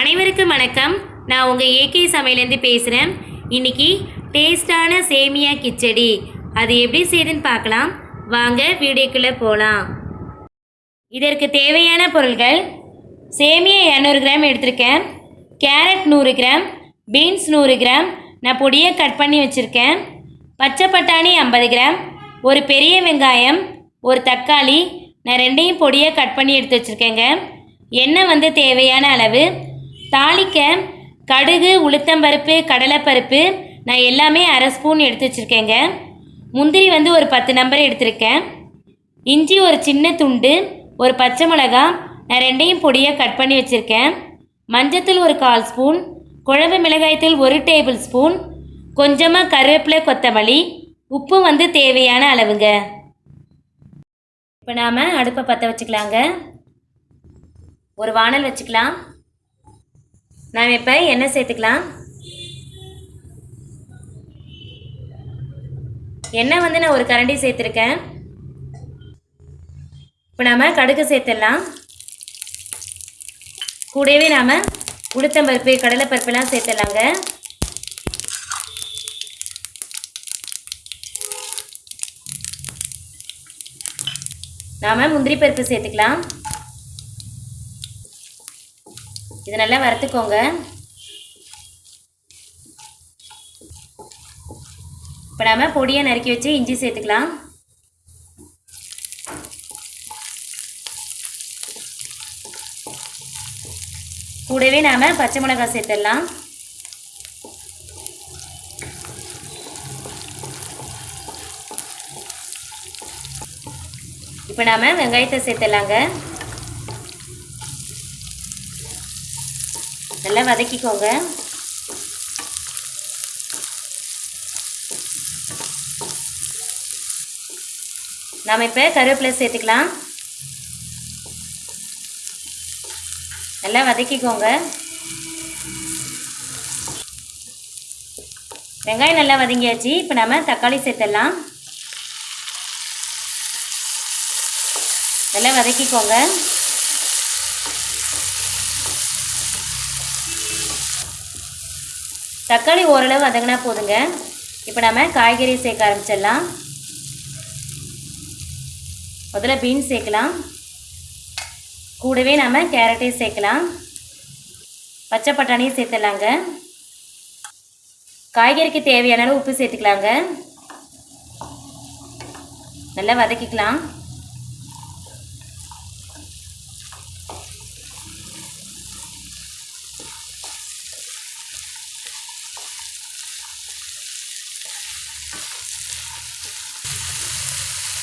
அனைவருக்கும் வணக்கம். நான் உங்கள் ஏகே சமையலேருந்து பேசுகிறேன் இன்னைக்கு டேஸ்டான சேமியா கிச்சடி. அது எப்படி செய்யுதுன்னு பார்க்கலாம். வாங்க வீடியோக்குள்ளே போகலாம் இதற்கு தேவையான பொருள்கள் சேமியா இரநூறு கிராம் எடுத்திருக்கேன். கேரட் நூறு கிராம் பீன்ஸ் நூறு கிராம் நான் பொடியை கட் பண்ணி வச்சுருக்கேன். பச்சை பட்டாணி ஐம்பது கிராம் ஒரு பெரிய வெங்காயம் ஒரு தக்காளி நான் ரெண்டையும் பொடியாக கட் பண்ணி எடுத்து வச்சுருக்கேங்க. எண்ணெய் வந்து தேவையான அளவு தாளிக்க கடுகு உளுத்தம்பருப்பு கடலைப்பருப்பு நான் எல்லாமே அரை ஸ்பூன் எடுத்து வச்சுருக்கேங்க. முந்திரி வந்து ஒரு பத்து நம்பர் எடுத்திருக்கேன். இஞ்சி ஒரு சின்ன துண்டு ஒரு பச்சை மிளகா நான் ரெண்டையும் பொடியாக கட் பண்ணி வச்சுருக்கேன். மஞ்சத்தூள் ஒரு கால் ஸ்பூன் குழம்பு மிளகாய்த்தூள் ஒரு டேபிள் ஸ்பூன் கொஞ்சமாக கருவேப்பிலை கொத்தமல்லி உப்பு வந்து தேவையான அளவுங்க. இப்போ நாம் அடுப்பை பற்ற வச்சுக்கலாங்க. ஒரு வானல் வச்சுக்கலாம். நாம் இப்போ எண்ணெய் சேர்த்துக்கலாம். எண்ணெய் வந்து நான் ஒரு கரண்டி சேர்த்துருக்கேன். இப்போ நாம் கடுகு சேர்த்துடலாம். கூடவே நாம் உளுத்தம்பருப்பு கடலைப்பருப்புலாம் சேர்த்துடலாங்க. நாம் முந்திரி பருப்பு சேர்த்துக்கலாம். இது நல்லா வறுத்துக்கோங்க. இப்போ நம்ம பொடியை நறுக்கி வச்சு இஞ்சி சேர்த்துக்கலாம். கூடவே நாம் பச்சை மிளகாய் சேர்த்துடலாம். இப்போ நாம் வெங்காயத்தை சேர்த்துடலாங்க. நல்லா வதக்கிக்கோங்க. நாம் இப்போ கருவேப்பிலை சேர்த்துக்கலாம். நல்லா வதக்கிக்கோங்க. வெங்காயம் நல்லா வதங்கியாச்சு. இப்போ நம்ம தக்காளி சேர்த்துடலாம். நல்லா வதக்கிக்கோங்க. தக்காளி ஓரளவு வதங்கினா போதுங்க. இப்போ நம்ம காய்கறி சேர்க்க ஆரம்பிச்சிடலாம். முதல்ல பீன்ஸ் சேர்க்கலாம். கூடவே நம்ம கேரட்டையும் சேர்க்கலாம். பச்சை பட்டாணியும் சேர்த்துடலாங்க. காய்கறிக்கு தேவையான அளவு உப்பு சேர்த்துக்கலாங்க. நல்லா வதக்கிக்கலாம்.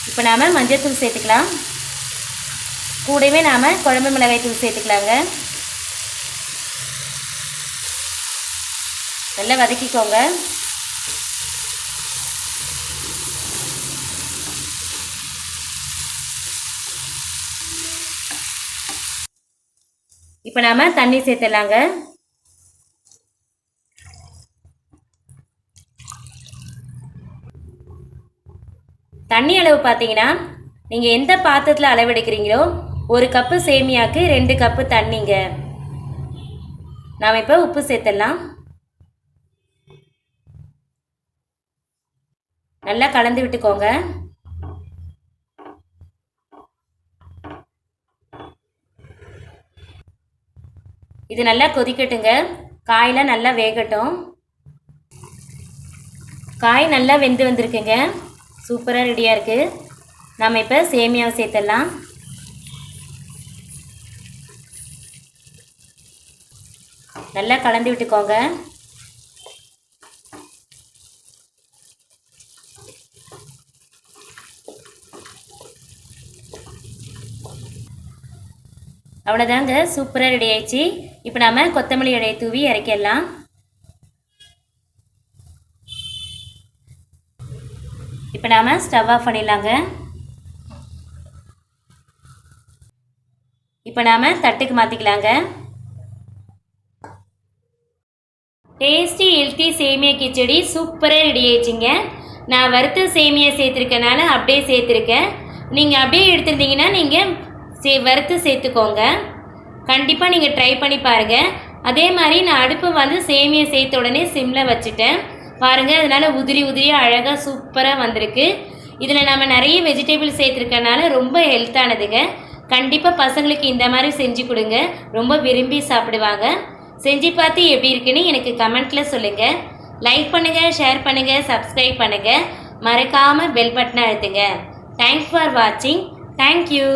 இப்போ நாம் மஞ்சள்தூள் சேர்த்துக்கலாம். கூடவே நாம் குழம்பு மிளகாய் தூள் சேர்த்துக்கலாங்க. நல்லா வதக்கிக்கோங்க. இப்போ நாம் தண்ணி சேர்த்துடலாங்க. தண்ணி அளவு பார்த்தீங்கன்னா நீங்கள் எந்த பாத்திரத்தில் அளவெடுக்கிறீங்களோ ஒரு கப்பு சேமியாக்கு ரெண்டு கப்பு தண்ணிங்க. நாம் இப்போ உப்பு சேர்த்துடலாம். நல்லா கலந்து விட்டுக்கோங்க. இது நல்லா கொதிக்கட்டுங்க. காயெலாம் நல்லா வேகட்டும். காய் நல்லா வெந்து வந்திருக்குங்க. சூப்பராக ரெடியாக இருக்குது நாம் இப்போ சேமியாவை சேர்த்துடலாம். நல்லா கலந்து விட்டுக்கோங்க. அவ்வளோதாங்க சூப்பராக ரெடி ஆயிடுச்சு. இப்போ நாம் கொத்தமல்லி இடையை தூவி இறக்கிடலாம். இப்போ நாம் ஸ்டவ் ஆஃப் பண்ணிடலாங்க. இப்போ நாம் தட்டுக்கு மாற்றிக்கலாங்க டேஸ்டி ஹெல்த்தி சேமியா கிச்சடி சூப்பராக ரெடி ஆயிடுச்சிங்க. நான் வறுத்த சேமியா சேர்த்துருக்கனால அப்படியே சேர்த்துருக்கேன். நீங்கள் அப்படியே எடுத்துருந்தீங்கன்னா நீங்கள் சே வறுத்து சேர்த்துக்கோங்க. கண்டிப்பாக நீங்கள் ட்ரை பண்ணி பாருங்கள் அதே மாதிரி நான் அடுப்பு வந்து சேமியா சேர்த்த உடனே சிம்மில் வச்சுட்டேன். பாருங்கள் அதனால உதிரி உதிரியாக அழகாக சூப்பராக வந்திருக்கு. இதில் நம்ம நிறைய வெஜிடபிள் சேர்த்துருக்கனால ரொம்ப ஹெல்த்தானதுங்க கண்டிப்பாக பசங்களுக்கு இந்த மாதிரி செஞ்சு கொடுங்க. ரொம்ப விரும்பி சாப்பிடுவாங்க. செஞ்சு பார்த்து எப்படி இருக்குன்னு எனக்கு கமெண்ட்டில் சொல்லுங்கள் லைக் பண்ணுங்கள் ஷேர் பண்ணுங்கள் சப்ஸ்கிரைப் பண்ணுங்கள் மறக்காமல் பெல் பட்டனை அழுத்துங்க. தேங்க்ஸ் ஃபார் வாட்சிங் தேங்க்யூ